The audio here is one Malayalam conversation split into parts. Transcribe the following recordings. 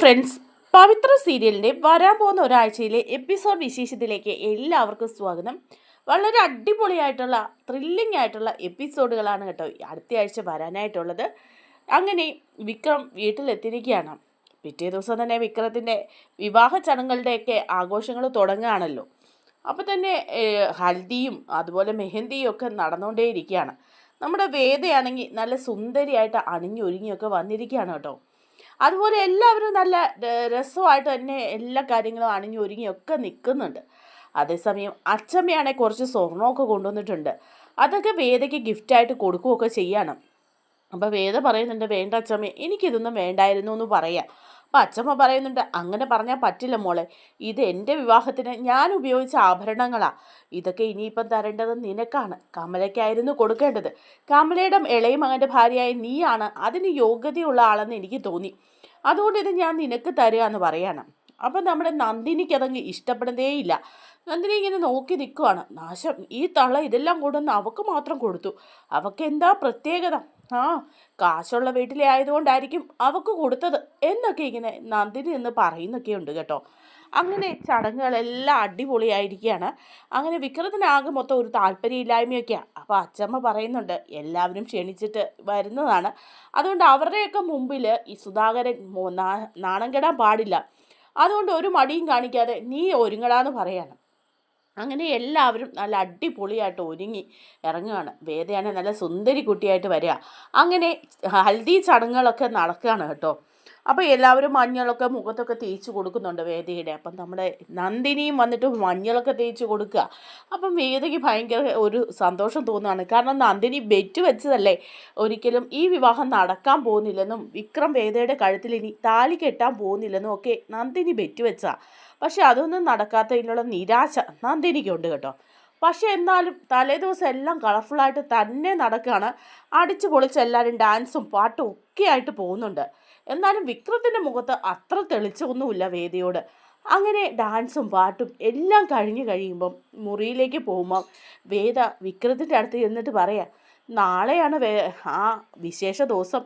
ഫ്രണ്ട്സ് പവിത്ര സീരിയലിന്റെ വരാൻ പോകുന്ന ഒരാഴ്ചയിലെ എപ്പിസോഡ് വിശേഷത്തിലേക്ക് എല്ലാവർക്കും സ്വാഗതം. വളരെ അടിപൊളിയായിട്ടുള്ള ത്രില്ലിംഗ് ആയിട്ടുള്ള എപ്പിസോഡുകളാണ് കേട്ടോ അടുത്ത ആഴ്ച വരാനായിട്ടുള്ളത്. അങ്ങനെ വിക്രം വീട്ടിലെത്തിയിരിക്കുകയാണ്. പിറ്റേ ദിവസം തന്നെ വിക്രത്തിന്റെ വിവാഹ ചടങ്ങുകളുടെയൊക്കെ ആഘോഷങ്ങൾ തുടങ്ങുകയാണല്ലോ. അപ്പോൾ തന്നെ ഹൽദിയും അതുപോലെ മെഹന്തിയും ഒക്കെ നടന്നുകൊണ്ടേയിരിക്കുകയാണ്. നമ്മുടെ വേദയാണെങ്കിൽ നല്ല സുന്ദരിയായിട്ട് അണിഞ്ഞൊരുങ്ങിയൊക്കെ വന്നിരിക്കുകയാണ് കേട്ടോ. അതുപോലെ എല്ലാവരും നല്ല രസമായിട്ട് തന്നെ എല്ലാ കാര്യങ്ങളും അണിഞ്ഞു ഒരുങ്ങിയൊക്കെ നിൽക്കുന്നുണ്ട്. അതേസമയം അച്ചമ്മയാണെങ്കിൽ കുറച്ച് സ്വർണമൊക്കെ കൊണ്ടുവന്നിട്ടുണ്ട്. അതൊക്കെ വേദയ്ക്ക് ഗിഫ്റ്റായിട്ട് കൊടുക്കുകയൊക്കെ ചെയ്യണം. അപ്പോൾ വേദ പറയുന്നുണ്ട് വേണ്ട അച്ചമ്മയെ എനിക്കിതൊന്നും വേണ്ടായിരുന്നു എന്ന് പറയാം. അപ്പം അച്ചമ്മ പറയുന്നുണ്ട് അങ്ങനെ പറഞ്ഞാൽ പറ്റില്ല മോളെ. ഇത് എന്റെ വിവാഹത്തിന് ഞാൻ ഉപയോഗിച്ച ആഭരണങ്ങളാണ് ഇതൊക്കെ ഇനിയിപ്പം തരേണ്ടത് നിനക്കാണ്. കമലയ്ക്കായിരുന്നു കൊടുക്കേണ്ടത്. കമലയുടെ ഇളയ മകന്റെ ഭാര്യയായ നീയാണ്. അതിന് യോഗ്യതയുള്ള ആളെന്ന് എനിക്ക് തോന്നി. അതുകൊണ്ട് ഇത് ഞാൻ നിനക്ക് തരിക എന്ന് പറയണം. അപ്പം നമ്മുടെ നന്ദിനിക്ക് അതങ്ങ് ഇഷ്ടപ്പെടുന്നേയില്ല. നന്ദിനി ഇങ്ങനെ നോക്കി നിൽക്കുവാണ് നാശം ഈ തള്ള ഇതെല്ലാം കൊണ്ടുവന്ന് അവക്ക് മാത്രം കൊടുത്തു. അവക്ക് എന്താ പ്രത്യേകത? ആ കാശുള്ള വീട്ടിലെ ആയതുകൊണ്ടായിരിക്കും അവക്ക് കൊടുത്തത് എന്നൊക്കെ ഇങ്ങനെ നന്ദിനി എന്ന് പറയുന്നൊക്കെ ഉണ്ട് കേട്ടോ. അങ്ങനെ ചടങ്ങുകളെല്ലാം അടിപൊളിയായിരിക്കുകയാണ്. അങ്ങനെ വിക്രത്തിനാകെ മൊത്തം ഒരു താല്പര്യമില്ലായ്മയൊക്കെയാണ് അപ്പോൾ അച്ചമ്മ പറയുന്നുണ്ട് എല്ലാവരും ക്ഷണിച്ചിട്ട് വരുന്നതാണ്. അതുകൊണ്ട് അവരുടെയൊക്കെ മുമ്പിൽ ഈ സുധാകരൻ നാണം കെടാൻ പാടില്ല. അതുകൊണ്ട് ഒരു മടിയും കാണിക്കാതെ നീ ഒരുങ്ങടാന്ന് പറയാണ്. അങ്ങനെ എല്ലാവരും നല്ല അടിപൊളിയായിട്ട് ഒരുങ്ങി ഇറങ്ങുകയാണ് വേദയാണ് നല്ല സുന്ദരി കുട്ടിയായിട്ട് വരിക. അങ്ങനെ ഹൽദി ചടങ്ങുകളൊക്കെ നടക്കുകയാണ് കേട്ടോ. അപ്പോൾ എല്ലാവരും മഞ്ഞളൊക്കെ മുഖത്തൊക്കെ തേച്ച് കൊടുക്കുന്നുണ്ട് വേദയുടെ. അപ്പം നമ്മുടെ നന്ദിനിയും വന്നിട്ട് മഞ്ഞളൊക്കെ തേച്ച് കൊടുക്കുക. അപ്പം വേദയ്ക്ക് ഭയങ്കര ഒരു സന്തോഷം തോന്നുകയാണ്. കാരണം നന്ദിനി ബെറ്റ് വെച്ചതല്ലേ? ഒരിക്കലും ഈ വിവാഹം നടക്കാൻ പോകുന്നില്ലെന്നും വിക്രം വേദയുടെ കഴുത്തിൽ ഇനി താലി കെട്ടാൻ പോകുന്നില്ലെന്നും ഒക്കെ നന്ദിനി ബെറ്റ് വെച്ചാ പക്ഷെ അതൊന്നും നടക്കാത്തതിനുള്ള നിരാശ നന്ദിനിക്കുണ്ട് കേട്ടോ. പക്ഷെ എന്നാലും തലേ ദിവസം എല്ലാം കളർഫുള്ളായിട്ട് തന്നെ നടക്കുകയാണ്. അടിച്ചു പൊളിച്ച് എല്ലാവരും ഡാൻസും പാട്ടും ഒക്കെ ആയിട്ട് പോകുന്നുണ്ട്. എന്നാലും വിക്രത്തിന്റെ മുഖത്ത് അത്ര തെളിച്ചൊന്നുമില്ല വേദിയോട്. അങ്ങനെ ഡാൻസും പാട്ടും എല്ലാം കഴിഞ്ഞ് കഴിയുമ്പം മുറിയിലേക്ക് പോകുമ്പം വേദ വിക്രത്തിന്റെ അടുത്ത് ചെന്നിട്ട് പറയാം നാളെയാണ് വേ ആ വിശേഷ ദിവസം.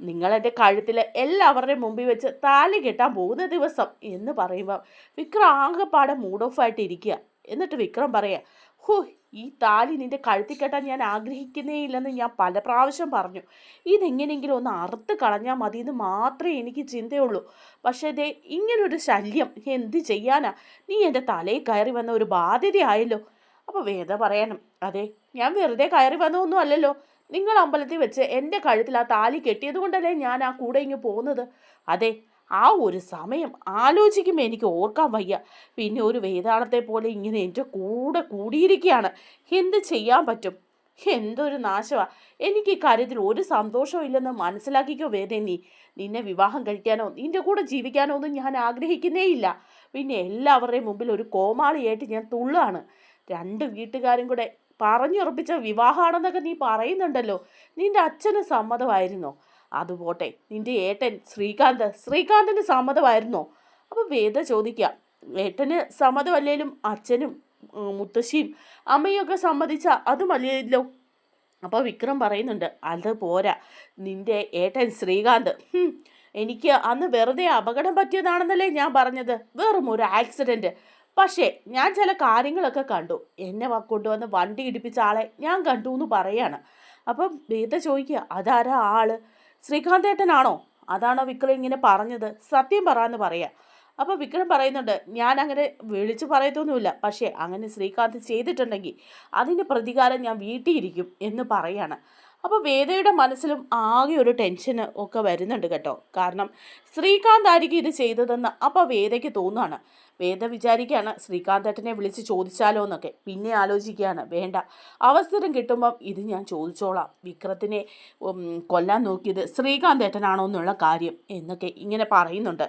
നിങ്ങളെന്റെ കഴുത്തിൽ എല്ലാവരുടെയും മുമ്പിൽ വെച്ച് താലി കെട്ടാൻ പോകുന്ന ദിവസം എന്ന് പറയുമ്പോൾ വിക്രം ആകെപ്പാടെ മൂഡ് ഓഫ് ആയിട്ട് ഇരിക്കുക എന്നിട്ട് വിക്രം പറയാ ഹോ ഈ താലി നിന്റെ കഴുത്തിൽ കെട്ടാൻ ഞാൻ ആഗ്രഹിക്കുന്നേ ഇല്ലെന്ന് ഞാൻ പല പ്രാവശ്യം പറഞ്ഞു. ഇതെങ്ങനെയെങ്കിലും ഒന്ന് അറുത്ത് കളഞ്ഞാൽ മതി എന്ന് മാത്രമേ എനിക്ക് ചിന്തയുള്ളൂ. പക്ഷേ ദേ ഇങ്ങനൊരു ശല്യം എന്ത് ചെയ്യാനാ? നീ എന്റെ തലയിൽ കയറി വന്ന ഒരു ബാധ്യതയായല്ലോ അപ്പോൾ വേദ പറയാനും അതെ ഞാൻ വെറുതെ കയറി വന്നതൊന്നും അല്ലല്ലോ. നിങ്ങൾ അമ്പലത്തിൽ വെച്ച് എന്റെ കഴുത്തിൽ ആ താലി കെട്ടിയത് കൊണ്ടല്ലേ ഞാൻ ആ കൂടെ ഇങ്ങ് പോകുന്നത്? അതെ ആ ഒരു സമയം ആലോചിക്കുമ്പോൾ എനിക്ക് ഓർക്കാൻ വയ്യ. പിന്നെ ഒരു വേതാളത്തെ പോലെ ഇങ്ങനെ എന്റെ കൂടെ കൂടിയിരിക്കുകയാണ് എന്ത് ചെയ്യാൻ പറ്റും? എന്തൊരു നാശമാണ് എനിക്ക് ഈ കാര്യത്തിൽ ഒരു സന്തോഷവും ഇല്ലെന്ന് മനസ്സിലാക്കിക്കോ വേദേ നീ. നിന്നെ വിവാഹം കഴിക്കാനോ നിന്റെ കൂടെ ജീവിക്കാനോ ഒന്നും ഞാൻ ആഗ്രഹിക്കുന്നേ ഇല്ല. പിന്നെ എല്ലാവരുടെയും മുമ്പിൽ ഒരു കോമാളിയായിട്ട് ഞാൻ തുള്ളാണ്. രണ്ട് വീട്ടുകാരും കൂടെ പറഞ്ഞുറപ്പിച്ച വിവാഹമാണെന്നൊക്കെ നീ പറയുന്നുണ്ടല്ലോ. നിന്റെ അച്ഛന് സമ്മതമായിരുന്നോ? അതുപോട്ടെ നിന്റെ ഏട്ടൻ ശ്രീകാന്ത് ശ്രീകാന്തിന് സമ്മതമായിരുന്നോ? അപ്പോൾ വേദ ചോദിക്കാം ഏട്ടന് സമ്മതമല്ലേലും അച്ഛനും മുത്തശ്ശിയും അമ്മയൊക്കെ സമ്മതിച്ച അതുമല്ലല്ലോ അപ്പോൾ വിക്രം പറയുന്നുണ്ട് അത് പോരാ. നിന്റെ ഏട്ടൻ ശ്രീകാന്ത് എനിക്ക് അന്ന് വെറുതെ അപകടം പറ്റിയതാണെന്നല്ലേ ഞാൻ പറഞ്ഞത്. വെറും ഒരു ആക്സിഡന്റ് പക്ഷേ ഞാൻ ചില കാര്യങ്ങളൊക്കെ കണ്ടു. എന്നെ കൊണ്ടുവന്ന് വണ്ടി ഇടിപ്പിച്ച ആളെ ഞാൻ കണ്ടു എന്ന് പറയാണ്. അപ്പം വേദ ചോദിക്കുക അതാരാ ആൾ? ശ്രീകാന്ത് ഏട്ടനാണോ അതാണോ വിക്രം ഇങ്ങനെ പറഞ്ഞത്? സത്യം പറ എന്ന് പറയാ. അപ്പോൾ വിക്രം പറയുന്നുണ്ട് ഞാൻ അങ്ങനെ വിളിച്ചു പറയത്തൊന്നുമില്ല. പക്ഷേ അങ്ങനെ ശ്രീകാന്ത് ചെയ്തിട്ടുണ്ടെങ്കിൽ അതിന്റെ പ്രതികാരം ഞാൻ വീട്ടിയിരിക്കും എന്ന് പറയാണ്. അപ്പോൾ വേദയുടെ മനസ്സിലും ആകെ ഒരു ടെൻഷന് ഒക്കെ വരുന്നുണ്ട് കേട്ടോ. കാരണം ശ്രീകാന്ത് ആയിരിക്കും ഇത് ചെയ്തതെന്ന് അപ്പോൾ വേദയ്ക്ക് തോന്നുകയാണ് വേദ വിചാരിക്കുകയാണ് ശ്രീകാന്തേട്ടനെ വിളിച്ച് ചോദിച്ചാലോ എന്നൊക്കെ. പിന്നെ ആലോചിക്കുകയാണ്. വേണ്ട. അവസരം കിട്ടുമ്പം ഇത് ഞാൻ ചോദിച്ചോളാം. വിക്രത്തിനെ കൊല്ലാൻ നോക്കിയത് ശ്രീകാന്തേട്ടനാണോ എന്നുള്ള കാര്യം എന്നൊക്കെ ഇങ്ങനെ പറയുന്നുണ്ട്.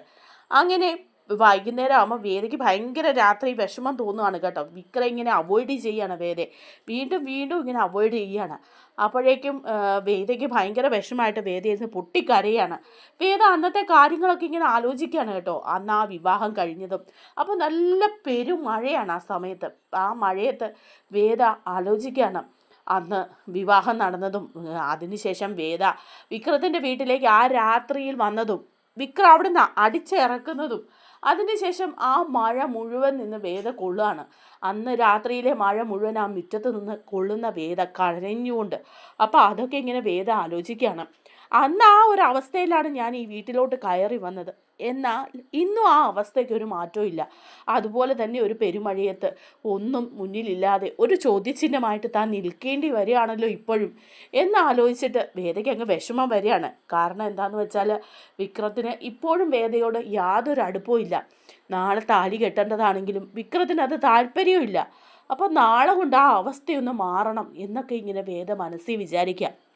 അങ്ങനെ വൈകുന്നേരം ആകുമ്പോൾ വേദയ്ക്ക് ഭയങ്കര രാത്രി വിഷമം തോന്നുകയാണ് കേട്ടോ. വിക്ര ഇങ്ങനെ അവോയ്ഡ് ചെയ്യാണ് വേദയെ വീണ്ടും വീണ്ടും ഇങ്ങനെ അവോയ്ഡ് ചെയ്യാണ്. അപ്പോഴേക്കും വേദയ്ക്ക് ഭയങ്കര വിഷമമായിട്ട് വേദയെന്ന് പൊട്ടിക്കരയാണ്. വേദ അന്നത്തെ കാര്യങ്ങളൊക്കെ ഇങ്ങനെ ആലോചിക്കുകയാണ് കേട്ടോ. അന്ന് ആ വിവാഹം കഴിഞ്ഞതും. അപ്പോൾ നല്ല പെരുമഴയാണ് ആ സമയത്ത്. ആ മഴയത്ത് വേദ ആലോചിക്കുകയാണ് അന്ന് വിവാഹം നടന്നതും അതിനുശേഷം വേദ വിക്രത്തിന്റെ വീട്ടിലേക്ക് ആ രാത്രിയിൽ വന്നതും വിക്രം അവിടുന്ന് അടിച്ചിറക്കുന്നതും അതിനുശേഷം ആ മഴ മുഴുവൻ നിന്ന് വേദ കൊള്ളുകയാണ്. അന്ന് രാത്രിയിലെ മഴ മുഴുവൻ ആ മുറ്റത്ത് നിന്ന് കൊള്ളുന്ന വേദ കരഞ്ഞുകൊണ്ട്. അപ്പോൾ അതൊക്കെ ഇങ്ങനെ വേദ ആലോചിക്കുകയാണ്. അന്ന് ആ ഒരു അവസ്ഥയിലാണ് ഞാൻ ഈ വീട്ടിലോട്ട് കയറി വന്നത്. എന്നാൽ ഇന്നും ആ അവസ്ഥയ്ക്ക് ഒരു മാറ്റവും ഇല്ല. അതുപോലെ തന്നെ ഒരു പെരുമഴയത്ത് ഒന്നും മുന്നിലില്ലാതെ ഒരു ചോദ്യചിഹ്നമായിട്ട് താൻ നിൽക്കേണ്ടി വരികയാണല്ലോ ഇപ്പോഴും. എന്നാലോചിച്ചിട്ട് വേദയ്ക്ക് അങ്ങ് വിഷമം വരികയാണ്. കാരണം എന്താണെന്ന് വെച്ചാൽ വിക്രത്തിന് ഇപ്പോഴും വേദയോട് യാതൊരു അടുപ്പവും ഇല്ല. നാളെ താലി കെട്ടേണ്ടതാണെങ്കിലും വിക്രത്തിന് അത് താല്പര്യവും ഇല്ല. അപ്പോൾ നാളെ കൊണ്ട് ആ അവസ്ഥയൊന്ന് മാറണം എന്നൊക്കെ ഇങ്ങനെ വേദ മനസ്സിൽ വിചാരിക്കാം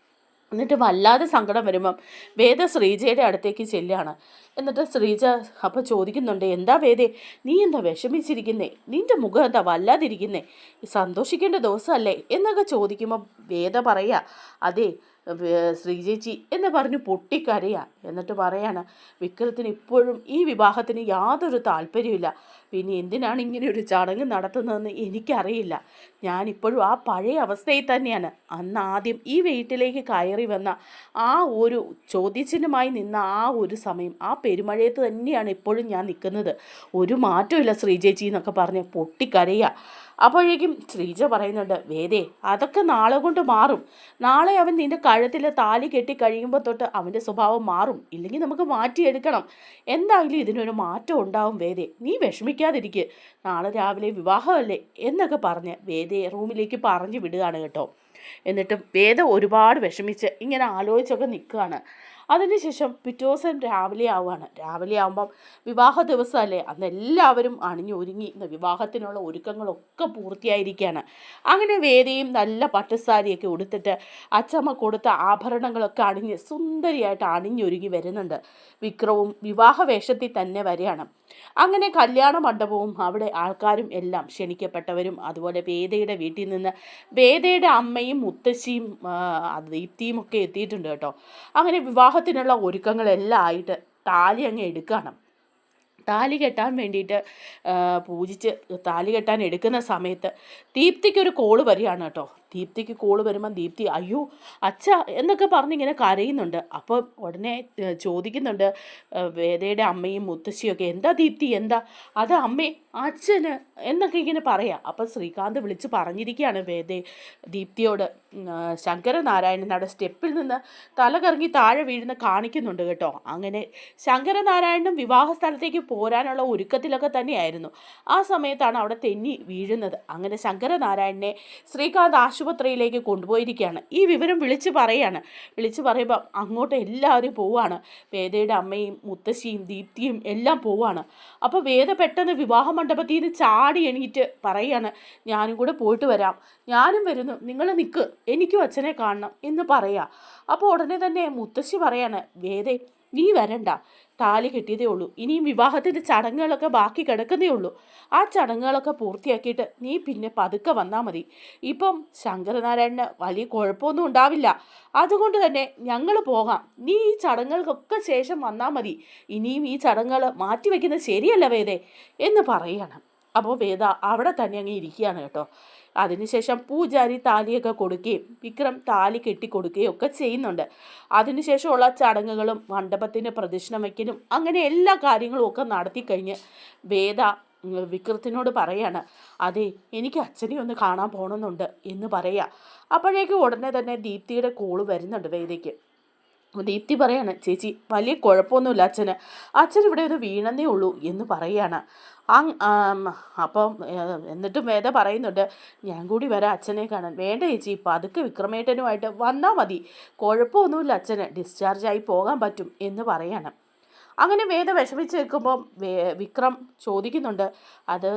എന്നിട്ട് വല്ലാതെ സങ്കടം വരുമ്പം വേദ ശ്രീജയുടെ അടുത്തേക്ക് ചെല്ലുകയാണ് എന്നിട്ട് ശ്രീജ അപ്പോൾ ചോദിക്കുന്നുണ്ട് എന്താ വേദേ നീ എന്താ വിഷമിച്ചിരിക്കുന്നേ? നിന്റെ മുഖം എന്താ വല്ലാതിരിക്കുന്നേ? സന്തോഷിക്കേണ്ട ദിവസമല്ലേ? എന്നൊക്കെ ചോദിക്കുമ്പോൾ വേദ പറയുക അതെ ശ്രീജേച്ചി എന്ന് പറഞ്ഞ് പൊട്ടിക്കരയാ. എന്നിട്ട് പറയാണ് വിക്രത്തിന് ഇപ്പോഴും ഈ വിവാഹത്തിന് യാതൊരു താല്പര്യമില്ല പിന്നെ എന്തിനാണ് ഇങ്ങനെ ഒരു ചടങ്ങ് നടത്തുന്നതെന്ന് എനിക്കറിയില്ല. ഞാനിപ്പോഴും ആ പഴയ അവസ്ഥയിൽ തന്നെയാണ്. അന്ന് ആദ്യം ഈ വീട്ടിലേക്ക് കയറി വന്ന ആ ഒരു ചോദ്യചിഹ്നമായി നിന്ന ആ ഒരു സമയം ആ പെരുമഴയത്ത് തന്നെയാണ് ഇപ്പോഴും ഞാൻ നിൽക്കുന്നത്. ഒരു മാറ്റമില്ല ശ്രീജേച്ചി എന്നൊക്കെ പറഞ്ഞ് പൊട്ടിക്കരയുക അപ്പോഴേക്കും ശ്രീജ പറയുന്നുണ്ട് വേദേ അതൊക്കെ നാളെ കൊണ്ട് മാറും. നാളെ അവൻ നിന്റെ കഴുത്തിൽ താലി കെട്ടി കഴിയുമ്പോൾ തൊട്ട് അവന്റെ സ്വഭാവം മാറും. ഇല്ലെങ്കിൽ നമുക്ക് മാറ്റിയെടുക്കണം. എന്തായാലും ഇതിനൊരു മാറ്റം ഉണ്ടാവും വേദേ. നീ വിഷമിക്കാതിരിക്കുക നാളെ രാവിലെ വിവാഹമല്ലേ? എന്നൊക്കെ പറഞ്ഞ് വേദയെ റൂമിലേക്ക് പറഞ്ഞു വിടുകയാണ് കേട്ടോ. എന്നിട്ട് വേദ ഒരുപാട് വിഷമിച്ച് ഇങ്ങനെ ആലോചിച്ചൊക്കെ നിൽക്കുകയാണ്. അതിനുശേഷം പിറ്റേ ദിവസം രാവിലെ ആവുകയാണ്. രാവിലെ ആകുമ്പം വിവാഹ ദിവസമല്ലേ? അന്ന് എല്ലാവരും അണിഞ്ഞൊരുങ്ങി വിവാഹത്തിനുള്ള ഒരുക്കങ്ങളൊക്കെ പൂർത്തിയായിരിക്കുകയാണ്. അങ്ങനെ വേദിയും നല്ല പട്ടുസാരിയൊക്കെ ഉടുത്തിട്ട് അച്ചമ്മ കൊടുത്ത ആഭരണങ്ങളൊക്കെ അണിഞ്ഞ് സുന്ദരിയായിട്ട് അണിഞ്ഞൊരുങ്ങി വരുന്നുണ്ട്. വിക്രവും വിവാഹ വേഷത്തിൽ തന്നെ വരികയാണ്. അങ്ങനെ കല്യാണ മണ്ഡപവും അവിടെ ആൾക്കാരും എല്ലാം ക്ഷണിക്കപ്പെട്ടവരും അതുപോലെ വേദയുടെ വീട്ടിൽ നിന്ന് വേദയുടെ അമ്മയും മുത്തശ്ശിയും ദീപ്തിയും ഒക്കെ എത്തിയിട്ടുണ്ട് കേട്ടോ. അങ്ങനെ വിവാഹത്തിനുള്ള ഒരുക്കങ്ങളെല്ലാം ആയിട്ട് താലി അങ്ങ് എടുക്കണം. താലി കെട്ടാൻ വേണ്ടിയിട്ട് പൂജിച്ച് താലി കെട്ടാൻ എടുക്കുന്ന സമയത്ത് ദീപ്തിക്ക് ഒരു കോൾ വരികയാണ് കേട്ടോ. ദീപ്തിക്ക് കോൾ വരുമ്പം ദീപ്തി അയ്യോ അച്ഛ എന്നൊക്കെ പറഞ്ഞിങ്ങനെ കരയുന്നുണ്ട്. അപ്പോൾ ഉടനെ ചോദിക്കുന്നുണ്ട് വേദയുടെ അമ്മയും മുത്തശ്ശിയൊക്കെ എന്താ ദീപ്തി എന്താ? അത് അമ്മേ അച്ഛന് എന്നൊക്കെ ഇങ്ങനെ പറയാം. അപ്പം ശ്രീകാന്ത് വിളിച്ച് പറഞ്ഞിരിക്കുകയാണ് വേദ ദീപ്തിയോട്. ശങ്കരനാരായണൻ അവിടെ സ്റ്റെപ്പിൽ നിന്ന് തലകറങ്ങി താഴെ വീഴുന്ന കാണിക്കുന്നുണ്ട് കേട്ടോ. അങ്ങനെ ശങ്കരനാരായണനും വിവാഹ സ്ഥലത്തേക്ക് പോരാനുള്ള ഒരുക്കത്തിലൊക്കെ തന്നെയായിരുന്നു. ആ സമയത്താണ് അവിടെ തെന്നി വീഴുന്നത്. അങ്ങനെ ശങ്കരനാരായണനെ ശ്രീകാന്ത് ആശു ആശുപത്രിയിലേക്ക് കൊണ്ടുപോയിരിക്കുകയാണ്. ഈ വിവരം വിളിച്ച് പറയാണ്. വിളിച്ച് പറയുമ്പോൾ അങ്ങോട്ട് എല്ലാവരും പോവാണ്. വേദയുടെ അമ്മയും മുത്തശ്ശിയും ദീപ്തിയും എല്ലാം പോവാണ്. അപ്പോൾ വേദ പെട്ടെന്ന് വിവാഹ മണ്ഡപത്തിൽ നിന്ന് ചാടി എണീറ്റ് പറയാണ് ഞാനും കൂടെ പോയിട്ട് വരാം. ഞാനും വരുന്നു. നിങ്ങൾ നിൽക്ക് എനിക്കും അച്ഛനെ കാണണം എന്ന് പറയാ. അപ്പോൾ ഉടനെ തന്നെ മുത്തശ്ശി പറയാണ് വേദേ നീ വരണ്ട. താലി കിട്ടിയതേ ഉള്ളൂ. ഇനിയും വിവാഹത്തിന്റെ ചടങ്ങുകളൊക്കെ ബാക്കി കിടക്കുന്നേ ഉള്ളൂ. ആ ചടങ്ങുകളൊക്കെ പൂർത്തിയാക്കിയിട്ട് നീ പിന്നെ പതുക്കെ വന്നാൽ മതി. ഇപ്പം ശങ്കരനാരായണന് വലിയ കുഴപ്പമൊന്നും ഉണ്ടാവില്ല. അതുകൊണ്ട് തന്നെ ഞങ്ങൾ പോകാം. നീ ഈ ചടങ്ങുകൾക്കൊക്കെ ശേഷം വന്നാൽ മതി. ഇനിയും ഈ ചടങ്ങുകൾ മാറ്റിവെക്കുന്നത് ശരിയല്ല വേദേ എന്ന് പറയണം. അപ്പോൾ വേദ അവിടെ തന്നെ അങ്ങ് ഇരിക്കുകയാണ് കേട്ടോ. അതിനുശേഷം പൂജാരി താലിയൊക്കെ കൊടുക്കുകയും വിക്രം താലി കെട്ടിക്കൊടുക്കുകയും ഒക്കെ ചെയ്യുന്നുണ്ട്. അതിനുശേഷമുള്ള ചടങ്ങുകളും മണ്ഡപത്തിന് പ്രദക്ഷിണം വയ്ക്കലും അങ്ങനെ എല്ലാ കാര്യങ്ങളും ഒക്കെ നടത്തി കഴിഞ്ഞ് വേദ വിക്രത്തിനോട് പറയാണ് അതെ എനിക്ക് അച്ഛനെ ഒന്ന് കാണാൻ പോകണമെന്നുണ്ട് എന്ന് പറയാ. അപ്പോഴേക്കും ഉടനെ തന്നെ ദീപ്തിയുടെ കോൾ വരുന്നുണ്ട് വേദയ്ക്ക്. ദീപ്തി പറയാണ് ചേച്ചി വലിയ കുഴപ്പമൊന്നുമില്ല അച്ഛന്. അച്ഛൻ ഇവിടെ ഒന്ന് വീണെന്നേ ഉള്ളൂ എന്ന് പറയാണ്. അപ്പം എന്നിട്ടും വേദ പറയുന്നുണ്ട് ഞാൻ കൂടി വരാം അച്ഛനെ കാണാൻ. വേണ്ട ചേച്ചി പതുക്കെ വിക്രമേട്ടനുമായിട്ട് വന്നാൽ മതി. കുഴപ്പമൊന്നുമില്ല അച്ഛന്. ഡിസ്ചാർജായി പോകാൻ പറ്റും എന്ന് പറയാണ്. അങ്ങനെ വേദ വിഷമിച്ച് നിൽക്കുമ്പോൾ വിക്രം ചോദിക്കുന്നുണ്ട് അത്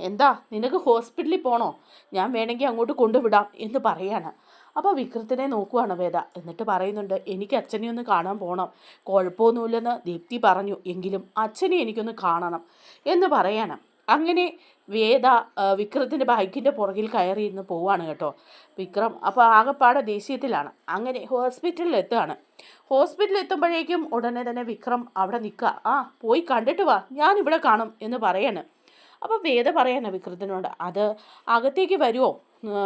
എന്താ? നിനക്ക് ഹോസ്പിറ്റലിൽ പോണോ? ഞാൻ വേണമെങ്കിൽ അങ്ങോട്ട് കൊണ്ടുവിടാം എന്ന് പറയാണ്. അപ്പോൾ വിക്രത്തിനെ നോക്കുവാണ് വേദ. എന്നിട്ട് പറയുന്നുണ്ട് എനിക്ക് അച്ഛനെ ഒന്ന് കാണാൻ പോകണം കുഴപ്പമൊന്നുമില്ലെന്ന് ദീപ്തി പറഞ്ഞു. എങ്കിലും അച്ഛനെ എനിക്കൊന്ന് കാണണം എന്ന് പറയണം. അങ്ങനെ വേദ വിക്രത്തിന്റെ ബൈക്കിന്റെ പുറകിൽ ഇന്ന് പോവാണ് കേട്ടോ. വിക്രം അപ്പോൾ ആകെപ്പാടെ ദേഷ്യത്തിലാണ്. അങ്ങനെ ഹോസ്പിറ്റലിൽ എത്തുകയാണ് ഹോസ്പിറ്റലിൽ എത്തുമ്പോഴേക്കും ഉടനെ തന്നെ വിക്രം അവിടെ നിൽക്കുക. ആ പോയി കണ്ടിട്ട് വാ. ഞാൻ ഇവിടെ കാണും എന്ന് പറയാണ്. അപ്പോൾ വേദ പറയാണ് വിക്രത്തിനോട് അത് അകത്തേക്ക് വരുമോ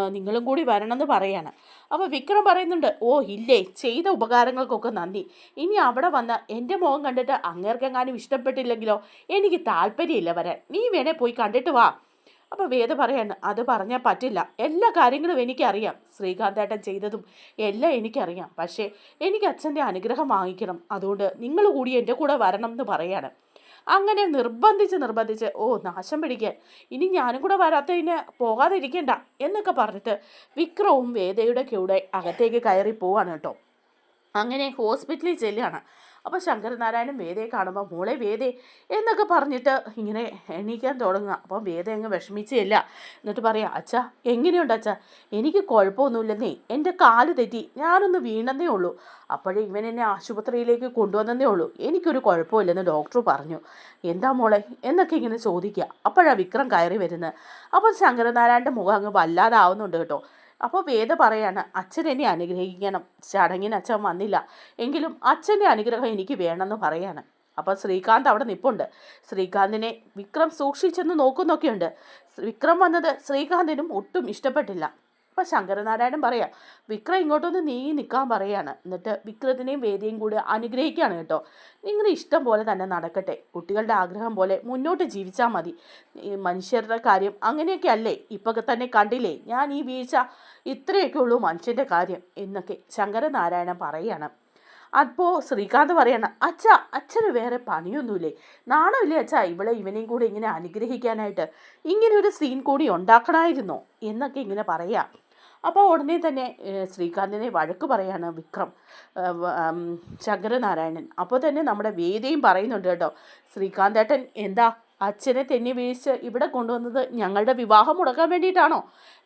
നിങ്ങളും കൂടി വരണമെന്ന് പറയാണ്. അപ്പോൾ വിക്രം പറയുന്നുണ്ട് ഓ ഇല്ലേ ചെയ്ത ഉപകാരങ്ങൾക്കൊക്കെ നന്ദി. ഇനി അവിടെ വന്ന എന്റെ മുഖം കണ്ടിട്ട് അങ്ങേർക്കെങ്ങാനും ഇഷ്ടപ്പെട്ടില്ലെങ്കിലോ? എനിക്ക് താല്പര്യമില്ല വരാൻ. നീ വേണേ പോയി കണ്ടിട്ട് വാ. അപ്പോൾ വേദ പറയാണ് അത് പറഞ്ഞാൽ പറ്റില്ല. എല്ലാ കാര്യങ്ങളും എനിക്കറിയാം. ശ്രീകാന്തേട്ടൻ ചെയ്തതും എല്ലാം എനിക്കറിയാം. പക്ഷേ എനിക്ക് അച്ഛന്റെ അനുഗ്രഹം വാങ്ങിക്കണം. അതുകൊണ്ട് നിങ്ങൾ കൂടി എന്റെ കൂടെ വരണം എന്ന് പറയാണ്. അങ്ങനെ നിർബന്ധിച്ച് നിർബന്ധിച്ച് ഓ നാശം പിടിക്കാൻ. ഇനി ഞാനും കൂടെ വരാത്തതിന് പോകാതിരിക്കണ്ട എന്നൊക്കെ പറഞ്ഞിട്ട് വിക്രവും വേദയുടെ കൂടെ അകത്തേക്ക് കയറി പോവാണ് കേട്ടോ. അങ്ങനെ ഹോസ്പിറ്റലിൽ ചെല്ലുകയാണ്. അപ്പോൾ ശങ്കരനാരായണൻ വേദയെ കാണുമ്പോൾ മോളെ വേദേ എന്നൊക്കെ പറഞ്ഞിട്ട് ഇങ്ങനെ എണീക്കാൻ തുടങ്ങുക. അപ്പം വേദ അങ്ങ് വിഷമിച്ചില്ല എന്നിട്ട് പറയാം അച്ഛാ എങ്ങനെയുണ്ട് അച്ഛാ? എനിക്ക് കുഴപ്പമൊന്നുമില്ലെന്നേ. എന്റെ കാൽ തെറ്റി. ഞാനൊന്ന് വീണെന്നേ ഉള്ളൂ. അപ്പോഴേ ഇവൻ എന്നെ ആശുപത്രിയിലേക്ക് കൊണ്ടുവന്നതേ ഉള്ളൂ. എനിക്കൊരു കുഴപ്പമില്ലെന്ന് ഡോക്ടർ പറഞ്ഞു. എന്താ മോളെ? എന്നൊക്കെ ഇങ്ങനെ ചോദിക്കുക. അപ്പോഴാണ് വിക്രം കയറി വരുന്നത്. അപ്പോൾ ശങ്കരനാരായണന്റെ മുഖം അങ്ങ് വല്ലാതാവുന്നുണ്ട് കേട്ടോ. അപ്പോൾ വേദ പറയാണ് അച്ഛൻ എന്നെ അനുഗ്രഹിക്കണം. ചടങ്ങിന് അച്ഛൻ വന്നില്ല. എങ്കിലും അച്ഛന്റെ അനുഗ്രഹം എനിക്ക് വേണമെന്ന് പറയാണ്. അപ്പോൾ ശ്രീകാന്ത് അവിടെ നിപ്പുണ്ട്. ശ്രീകാന്തിനെ വിക്രം സൂക്ഷിച്ചെന്ന് നോക്കുന്നൊക്കെയുണ്ട്. വിക്രം വന്നത് ശ്രീകാന്തിനും ഒട്ടും ഇഷ്ടപ്പെട്ടില്ല. അപ്പം ശങ്കരനാരായണൻ പറയാം വിക്രം ഇങ്ങോട്ടൊന്ന് നീങ്ങി നിൽക്കാൻ പറയാണ്. എന്നിട്ട് വിക്രത്തിനെയും വേദിയും കൂടി അനുഗ്രഹിക്കുകയാണ് കേട്ടോ. നിങ്ങളുടെ ഇഷ്ടം പോലെ തന്നെ നടക്കട്ടെ. കുട്ടികളുടെ ആഗ്രഹം പോലെ മുന്നോട്ട് ജീവിച്ചാൽ മതി. മനുഷ്യരുടെ കാര്യം അങ്ങനെയൊക്കെ അല്ലേ? ഇപ്പൊക്കെ തന്നെ കണ്ടില്ലേ? ഞാൻ ഈ വീഴ്ച ഇത്രയൊക്കെ ഉള്ളൂ മനുഷ്യന്റെ കാര്യം എന്നൊക്കെ ശങ്കരനാരായണൻ പറയാണ്. അപ്പോൾ ശ്രീകാന്ത് പറയണം അച്ഛ അച്ഛന് വേറെ പണിയൊന്നുമില്ലേ? നാണമില്ലേ അച്ഛ ഇവളെ ഇവനെയും കൂടെ ഇങ്ങനെ അനുഗ്രഹിക്കാനായിട്ട്? ഇങ്ങനെ ഒരു സീൻ കൂടി ഉണ്ടാക്കണമായിരുന്നോ? എന്നൊക്കെ ഇങ്ങനെ പറയാം. അപ്പോൾ ഉടനെ തന്നെ ശ്രീകാന്തിനെ വഴക്ക് പറയാണ് വിക്രം ശങ്കരനാരായണൻ. അപ്പോൾ തന്നെ നമ്മുടെ വേദിയും പറയുന്നുണ്ട് കേട്ടോ ശ്രീകാന്തേട്ടൻ എന്താ അച്ഛനെ തെന്നി വീഴ്ച ഇവിടെ കൊണ്ടുവന്നത് ഞങ്ങളുടെ വിവാഹം മുടക്കാൻ വേണ്ടിയിട്ടാണോ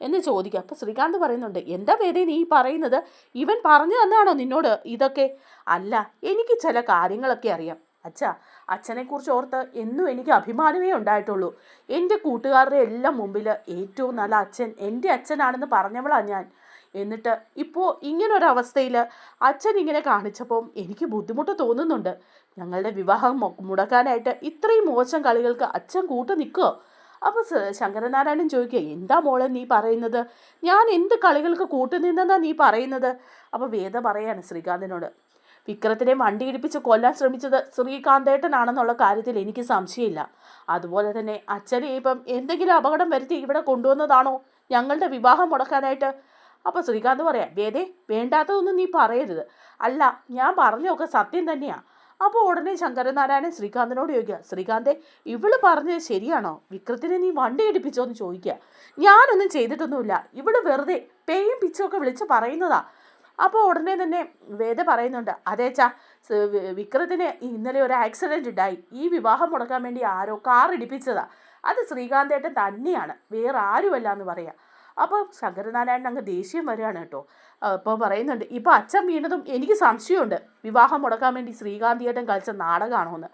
എന്ന് ചോദിക്കുക. അപ്പോൾ ശ്രീകാന്ത് പറയുന്നുണ്ട് എന്താ വേദി നീ പറയുന്നത്? ഇവൻ പറഞ്ഞു തന്നാണോ നിന്നോട്? ഇതൊക്കെ അല്ല എനിക്ക് ചില കാര്യങ്ങളൊക്കെ അറിയാം. അച്ഛാ അച്ഛനെക്കുറിച്ച് ഓർത്ത് എന്നും എനിക്ക് അഭിമാനമേ ഉണ്ടായിട്ടുള്ളൂ. എന്റെ കൂട്ടുകാരുടെ എല്ലാം മുമ്പിൽ ഏറ്റവും നല്ല അച്ഛൻ എന്റെ അച്ഛനാണെന്ന് പറഞ്ഞവളാണ് ഞാൻ. എന്നിട്ട് ഇപ്പോൾ ഇങ്ങനൊരവസ്ഥയിൽ അച്ഛൻ ഇങ്ങനെ കാണിച്ചപ്പം എനിക്ക് ബുദ്ധിമുട്ട് തോന്നുന്നുണ്ട്. ഞങ്ങളുടെ വിവാഹം മുടക്കാനായിട്ട് ഇത്രയും മോശം കളികൾക്ക് അച്ഛൻ കൂട്ടു നിൽക്കുമോ അപ്പോൾ ശങ്കരനാരായണൻ ചോദിക്കുക എന്താ മോളെ നീ പറയുന്നത്? ഞാൻ എന്ത് കളികൾക്ക് കൂട്ടുനിന്നെന്നാ നീ പറയുന്നത്? അപ്പോൾ വേദ പറയാണ് ശ്രീകാന്തിനോട് വിക്രത്തിനെ വണ്ടി ഇടിപ്പിച്ച് കൊല്ലാൻ ശ്രമിച്ചത് ശ്രീകാന്തേട്ടനാണെന്നുള്ള കാര്യത്തിൽ എനിക്ക് സംശയമില്ല. അതുപോലെ തന്നെ അച്ഛനെ ഇപ്പം എന്തെങ്കിലും അപകടം വരുത്തി ഇവിടെ കൊണ്ടുവന്നതാണോ ഞങ്ങളുടെ വിവാഹം മുടക്കാനായിട്ട്? അപ്പോൾ ശ്രീകാന്ത് പറയാം വേദേ വേണ്ടാത്തതൊന്നും നീ പറയരുത്. അല്ല ഞാൻ പറഞ്ഞൊക്കെ സത്യം തന്നെയാണ് അപ്പോൾ ഉടനെ ശങ്കരനാരായണൻ ശ്രീകാന്തിനോട് ചോദിക്കുക ശ്രീകാന്തേ ഇവൾ പറഞ്ഞത് ശരിയാണോ? വിക്രത്തിനെ നീ വണ്ടി ഇടിപ്പിച്ചോ എന്ന് ചോദിക്കുക. ഞാനൊന്നും ചെയ്തിട്ടൊന്നുമില്ല. ഇവൾ വെറുതെ പേയും പിച്ചൊക്കെ വിളിച്ച് പറയുന്നതാ. അപ്പോൾ ഉടനെ തന്നെ വേദ പറയുന്നുണ്ട് അതേച്ചാ വിക്രത്തിന് ഇന്നലെ ഒരു ആക്സിഡന്റ് ഉണ്ടായി. ഈ വിവാഹം മുടക്കാൻ വേണ്ടി ആരോ കാർ ഇടിപ്പിച്ചതാ. അത് ശ്രീകാന്തേട്ടൻ തന്നെയാണ് വേറെ ആരുമല്ല എന്ന് പറയാം. അപ്പോൾ ശങ്കരനാരായണൻ അങ്ങ് ദേഷ്യം വരികയാണ് കേട്ടോ. അപ്പോൾ പറയുന്നുണ്ട് ഇപ്പോൾ അച്ഛൻ വീണതും എനിക്ക് സംശയമുണ്ട്. വിവാഹം മുടക്കാൻ വേണ്ടി ശ്രീകാന്തിയേട്ടൻ കളിച്ച നാടകമാണോ എന്ന്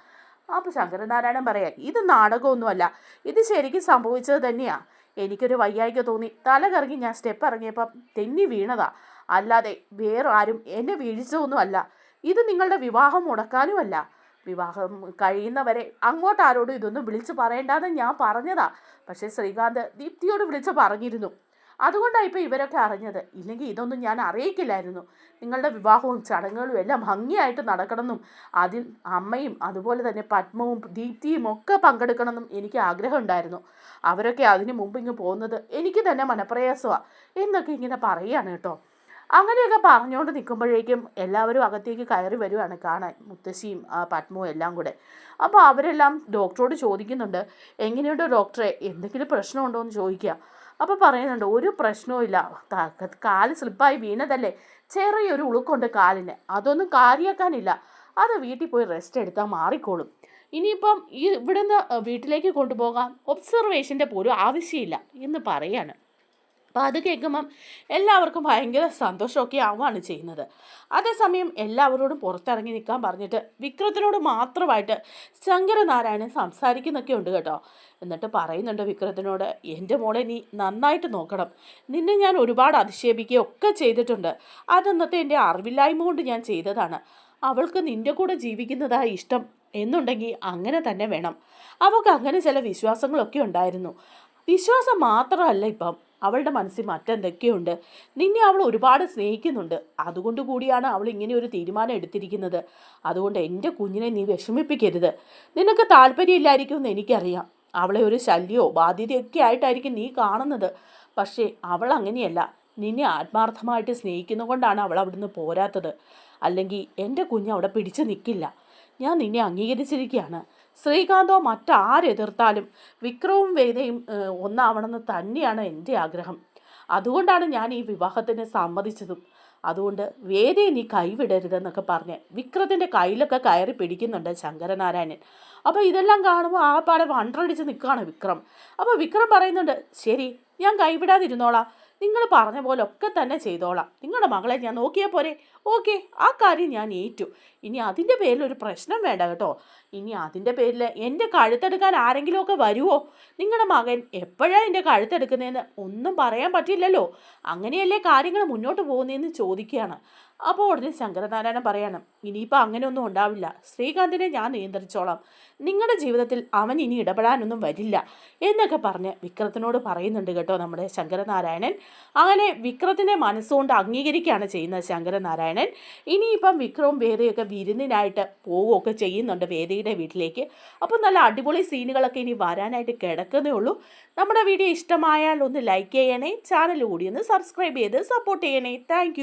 അപ്പോൾ ശങ്കരനാരായണൻ പറയാം ഇത് നാടകമൊന്നുമല്ല. ഇത് ശരിക്കും സംഭവിച്ചത് തന്നെയാണ് എനിക്കൊരു വയ്യായിക തോന്നി. തല കറങ്ങി ഞാൻ സ്റ്റെപ്പ് ഇറങ്ങിയപ്പം തെന്നി വീണതാ. അല്ലാതെ വേറെ ആരും എന്നെ വീഴ്ചയൊന്നുമല്ല ഇത് നിങ്ങളുടെ വിവാഹം മുടക്കാനുമല്ല. വിവാഹം കഴിയുന്നവരെ അങ്ങോട്ട് ആരോടും ഇതൊന്നും വിളിച്ചു പറയേണ്ടെന്ന് ഞാൻ പറഞ്ഞതാ. പക്ഷേ ശ്രീകാന്ത് ദീപ്തിയോട് വിളിച്ച് പറഞ്ഞിരുന്നു. അതുകൊണ്ടാണ് ഇപ്പോൾ ഇവരൊക്കെ അറിഞ്ഞത്. ഇല്ലെങ്കിൽ ഇതൊന്നും ഞാൻ അറിയിക്കില്ലായിരുന്നു. നിങ്ങളുടെ വിവാഹവും ചടങ്ങുകളും എല്ലാം ഭംഗിയായിട്ട് നടക്കണമെന്നും അതിൽ അമ്മയും അതുപോലെ തന്നെ പത്മവും ദീപ്തിയും ഒക്കെ പങ്കെടുക്കണമെന്നും എനിക്ക് ആഗ്രഹം ഉണ്ടായിരുന്നു. അവരൊക്കെ അതിന് മുമ്പ് ഇങ്ങ് പോകുന്നത് എനിക്ക് തന്നെ മനപ്രയാസമാണ് എന്നൊക്കെ ഇങ്ങനെ പറയുകയാണ് കേട്ടോ. അങ്ങനെയൊക്കെ പറഞ്ഞുകൊണ്ട് നിൽക്കുമ്പോഴേക്കും എല്ലാവരും അകത്തേക്ക് കയറി വരുവാണ് കാണാൻ മുത്തശ്ശിയും പത്മവും എല്ലാം കൂടെ. അപ്പോൾ അവരെല്ലാം ഡോക്ടറോട് ചോദിക്കുന്നുണ്ട് എങ്ങനെയുണ്ട് ഡോക്ടറെ? എന്തെങ്കിലും പ്രശ്നമുണ്ടോ എന്ന് ചോദിക്കുക. അപ്പോൾ പറയുന്നുണ്ട് ഒരു പ്രശ്നവും ഇല്ല. കാൽ സ്ലിപ്പായി വീണതല്ലേ? ചെറിയൊരു ഉളുക്കുണ്ട് കാലിന്. അതൊന്നും കാര്യാക്കാനില്ല. അത് വീട്ടിൽ പോയി റെസ്റ്റ് എടുത്താൽ മാറിക്കോളും. ഇനിയിപ്പം ഈ ഇവിടുന്ന് വീട്ടിലേക്ക് കൊണ്ടുപോകാൻ ഒബ്സർവേഷന്റെ പോലും ആവശ്യമില്ല എന്ന് പറയാണ്. അപ്പോൾ അത് കേൾക്കുമ്പം എല്ലാവർക്കും ഭയങ്കര സന്തോഷമൊക്കെ ആവുകയാണ് ചെയ്യുന്നത്. അതേസമയം എല്ലാവരോടും പുറത്തിറങ്ങി നിൽക്കാൻ പറഞ്ഞിട്ട് വിക്രത്തിനോട് മാത്രമായിട്ട് ശങ്കരനാരായണൻ സംസാരിക്കുന്നൊക്കെ ഉണ്ട് കേട്ടോ. എന്നിട്ട് പറയുന്നുണ്ട് വിക്രത്തിനോട് എന്റെ മോളെ നീ നന്നായിട്ട് നോക്കണം. നിന്നെ ഞാൻ ഒരുപാട് അധിക്ഷേപിക്കുകയൊക്കെ ചെയ്തിട്ടുണ്ട്. അതെന്നത്തെ എന്റെ അറിവില്ലായ്മ കൊണ്ട് ഞാൻ ചെയ്തതാണ്. അവൾക്ക് നിന്റെ കൂടെ ജീവിക്കുന്നതായി ഇഷ്ടം എന്നുണ്ടെങ്കിൽ അങ്ങനെ തന്നെ വേണം. അവൾക്ക് അങ്ങനെ ചില വിശ്വാസങ്ങളൊക്കെ ഉണ്ടായിരുന്നു. വിശ്വാസം മാത്രമല്ല ഇപ്പം. അവളുടെ മനസ്സിൽ മറ്റെന്തൊക്കെയുണ്ട്? നിന്നെ അവൾ ഒരുപാട് സ്നേഹിക്കുന്നുണ്ട്. അതുകൊണ്ട് കൂടിയാണ് അവൾ ഇങ്ങനെ ഒരു തീരുമാനം എടുത്തിരിക്കുന്നത്. അതുകൊണ്ട് എന്റെ കുഞ്ഞിനെ നീ വിഷമിപ്പിക്കരുത്. നിനക്ക് താല്പര്യമില്ലായിരിക്കും എന്ന് എനിക്കറിയാം. അവളെ ഒരു ശല്യമോ ബാധ്യതയൊക്കെ ആയിട്ടായിരിക്കും നീ കാണുന്നത്. പക്ഷേ അവൾ അങ്ങനെയല്ല. നിന്നെ ആത്മാർത്ഥമായിട്ട് സ്നേഹിക്കുന്നതുകൊണ്ടാണ് അവൾ അവിടുന്ന് പോരാത്തത്. അല്ലെങ്കിൽ എന്റെ കുഞ്ഞ് അവിടെ പിടിച്ചു നിൽക്കില്ല ഞാൻ നിന്നെ അംഗീകരിച്ചിരിക്കുകയാണ് ശ്രീകാന്തോ മറ്റാരെതിർത്താലും വിക്രവും വേദയും ഒന്നാവണമെന്ന് തന്നെയാണ് എന്റെ ആഗ്രഹം. അതുകൊണ്ടാണ് ഞാൻ ഈ വിവാഹത്തിന് സമ്മതിച്ചതും. അതുകൊണ്ട് വേദയെ നീ കൈവിടരുതെന്നൊക്കെ പറഞ്ഞ് വിക്രത്തിന്റെ കയ്യിലൊക്കെ കയറി പിടിക്കുന്നുണ്ട് ശങ്കരനാരായണൻ. അപ്പോൾ ഇതെല്ലാം കാണുമ്പോൾ ആ പാടെ വണ്ടടിച്ച് നിൽക്കുകയാണ് വിക്രം. അപ്പോൾ വിക്രം പറയുന്നുണ്ട് ശരി ഞാൻ കൈവിടാതിരുന്നോളാം. നിങ്ങൾ പറഞ്ഞ പോലെ ഒക്കെ തന്നെ ചെയ്തോളാം. നിങ്ങളുടെ മകളെ ഞാൻ നോക്കിയാൽ പോരെ? ഓക്കെ ആ കാര്യം ഞാൻ ഏറ്റു. ഇനി അതിന്റെ പേരിൽ ഒരു പ്രശ്നം വേണ്ട കേട്ടോ. ഇനി അതിന്റെ പേരിൽ എന്റെ കഴുത്തെടുക്കാൻ ആരെങ്കിലുമൊക്കെ വരുമോ നിങ്ങളുടെ മകൻ എപ്പോഴാണ് എന്റെ കഴുത്തെടുക്കുന്നതെന്ന് ഒന്നും പറയാൻ പറ്റില്ലല്ലോ. അങ്ങനെയല്ലേ കാര്യങ്ങൾ മുന്നോട്ട് പോകുന്നതെന്ന് ചോദിക്കുകയാണ്. അപ്പോൾ ഉടനെ ശങ്കരനാരായണൻ പറയാണ് ഇനിയിപ്പോൾ അങ്ങനെയൊന്നും ഉണ്ടാവില്ല. ശ്രീകാന്തിനെ ഞാൻ നിയന്ത്രിച്ചോളാം. നിങ്ങളുടെ ജീവിതത്തിൽ അവൻ ഇനി ഇടപെടാനൊന്നും വരില്ല എന്നൊക്കെ പറഞ്ഞ് വിക്രത്തിനോട് പറയുന്നുണ്ട് കേട്ടോ നമ്മുടെ ശങ്കരനാരായണൻ. അങ്ങനെ വിക്രത്തിനെ മനസ്സുകൊണ്ട് അംഗീകരിക്കുകയാണ് ചെയ്യുന്നത് ശങ്കരനാരായണൻ. ഇനിയിപ്പം വിക്രവും വേദയൊക്കെ വിരുന്നിനായിട്ട് പോവുകയൊക്കെ ചെയ്യുന്നുണ്ട് വേദയുടെ വീട്ടിലേക്ക്. അപ്പം നല്ല അടിപൊളി സീനുകളൊക്കെ ഇനി വരാനായിട്ട് കിടക്കുന്നേ ഉള്ളൂ. നമ്മുടെ വീഡിയോ ഇഷ്ടമായാൽ ഒന്ന് ലൈക്ക് ചെയ്യണേ ചാനൽ കൂടി ഒന്ന് സബ്സ്ക്രൈബ് ചെയ്ത് സപ്പോർട്ട് ചെയ്യണേ. താങ്ക്